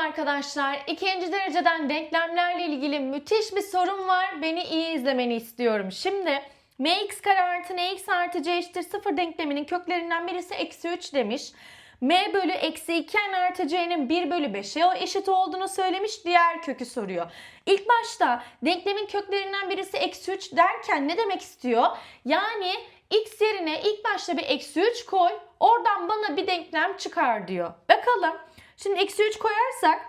arkadaşlar. İkinci dereceden denklemlerle ilgili müthiş bir sorun var. Beni iyi izlemeni istiyorum. Şimdi mx kare artı nx artı c eşittir 0 denkleminin köklerinden birisi eksi 3 demiş. m bölü eksi 2 n artı c'nin 1 bölü 5'e eşit olduğunu söylemiş. Diğer kökü soruyor. İlk başta denklemin köklerinden birisi eksi 3 derken ne demek istiyor? Yani x yerine ilk başta bir eksi 3 koy. Oradan bana bir denklem çıkar diyor. Bakalım. Şimdi eksi 3 koyarsak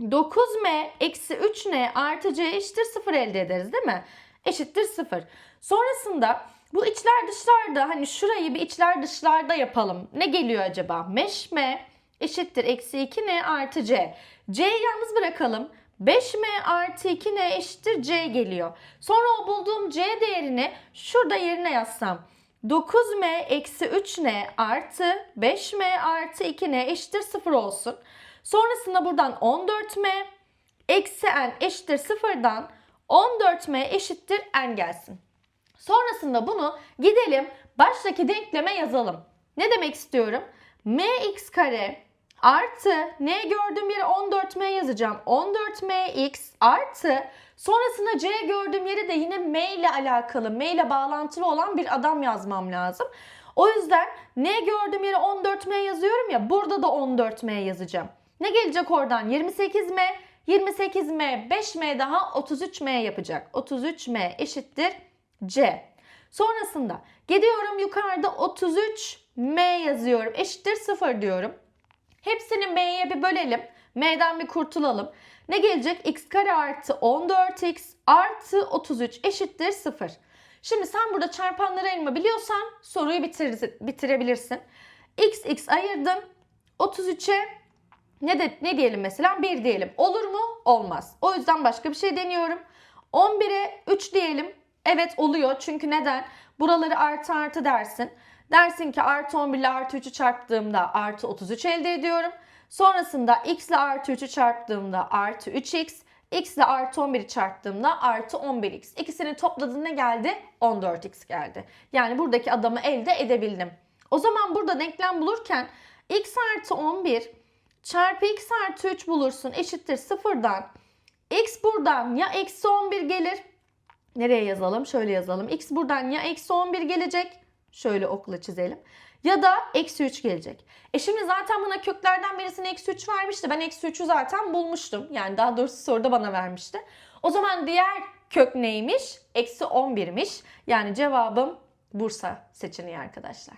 9m eksi 3n artı c eşittir 0 elde ederiz değil mi? Eşittir 0. Sonrasında bu içler dışlarda hani şurayı bir içler dışlarda yapalım. Ne geliyor acaba? Meş m eşittir eksi 2n artı c. c'yi yalnız bırakalım. 5m artı 2n eşittir c geliyor. Sonra o bulduğum c değerini şurada yerine yazsam. 9m eksi 3n artı 5m artı 2n eşittir 0 olsun. Sonrasında buradan 14m eksi n eşittir 0'dan 14m eşittir n gelsin. Sonrasında bunu gidelim baştaki denkleme yazalım. Ne demek istiyorum? mx kare artı ne gördüğüm yere 14m yazacağım. 14mx artı sonrasında c gördüğüm yere de yine m ile alakalı, m ile bağlantılı olan bir adam yazmam lazım. O yüzden ne gördüğüm yere 14m yazıyorum ya burada da 14m yazacağım. Ne gelecek oradan? 28m, 28m, 5m daha 33m yapacak. 33m eşittir c. Sonrasında gidiyorum yukarıda 33m yazıyorum. Eşittir 0 diyorum. Hepsini m'ye bir bölelim. M'den bir kurtulalım. Ne gelecek? x kare artı 14x artı 33 eşittir 0. Şimdi sen burada çarpanları ayırma biliyorsan soruyu bitir, bitirebilirsin. x x ayırdım. 33'e ne, de, ne diyelim mesela? 1 diyelim. Olur mu? Olmaz. O yüzden başka bir şey deniyorum. 11'e 3 diyelim. Evet oluyor. Çünkü neden? Buraları artı artı dersin. Dersin ki artı 11 ile artı 3'ü çarptığımda artı 33 elde ediyorum. Sonrasında x ile artı 3'ü çarptığımda artı 3x. x ile artı 11'i çarptığımda artı 11x. İkisini topladığında ne geldi? 14x geldi. Yani buradaki adamı elde edebildim. O zaman burada denklem bulurken x artı 11 çarpı x artı 3 bulursun eşittir sıfırdan. x buradan ya eksi 11 gelir. Nereye yazalım? Şöyle yazalım. x buradan ya eksi 11 gelecek. Şöyle okla çizelim. Ya da eksi 3 gelecek. E şimdi zaten bana köklerden birisine eksi 3 vermişti. Ben eksi 3'ü zaten bulmuştum. Yani daha doğrusu soruda bana vermişti. O zaman diğer kök neymiş? Eksi 11'miş. Yani cevabım Bursa seçeneği arkadaşlar.